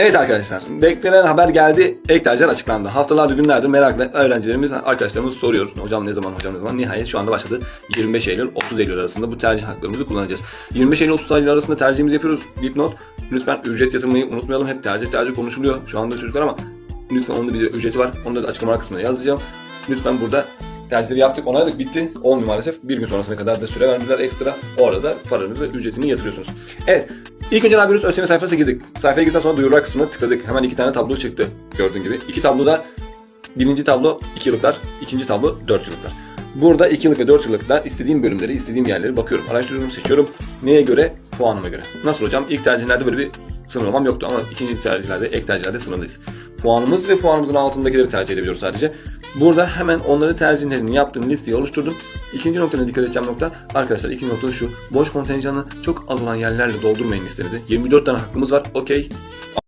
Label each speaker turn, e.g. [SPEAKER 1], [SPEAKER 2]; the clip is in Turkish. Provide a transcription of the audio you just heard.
[SPEAKER 1] Evet arkadaşlar, beklenen haber geldi. Ek tercihler açıklandı. Haftalardır günlerdir merakla öğrencilerimiz, arkadaşlarımız soruyor. Hocam ne zaman, hocam ne zaman? Nihayet şu anda başladı. 25 Eylül, 30 Eylül arasında bu tercih haklarımızı kullanacağız. 25 Eylül, 30 Eylül arasında tercihimizi yapıyoruz. Dipnot. Lütfen ücret yatırmayı unutmayalım. Hep tercih tercih konuşuluyor şu anda çocuklar ama lütfen onun da bir ücreti var. Onu da açıklama kısmına yazacağım. Lütfen burada tercihleri yaptık, onayladık, bitti. Olmuyor maalesef. Bir gün sonrasına kadar da süre verdiler ekstra. O arada paranızı, ücretini yatırıyorsunuz. Evet, İlk önce ne yapıyoruz? ÖSYM sayfasına girdik. Sayfaya girdikten sonra duyurular kısmına tıkladık. Hemen iki tane tablo çıktı gördüğün gibi. İki tabloda birinci tablo 2 yıllıklar, ikinci tablo 4 yıllıklar. Burada 2 yıllık ve 4 yıllıkta istediğim bölümleri, istediğim yerleri bakıyorum, araştırıyorum, seçiyorum. Neye göre? Puanıma göre. Nasıl hocam? İlk tercihlerde böyle bir sınırlamam yoktu ama ikinci tercihlerde, ek tercihlerde sınırlıyız. Puanımız ve puanımızın altındakileri tercih edebiliyoruz sadece. Burada hemen onları tercihlerini yaptığım listeyi oluşturdum. İkinci noktaya dikkat edeceğim nokta arkadaşlar ikinci nokta şu. Boş kontenjanı çok az olan yerlerle doldurmayın listenizi. 24 tane hakkımız var. Okey.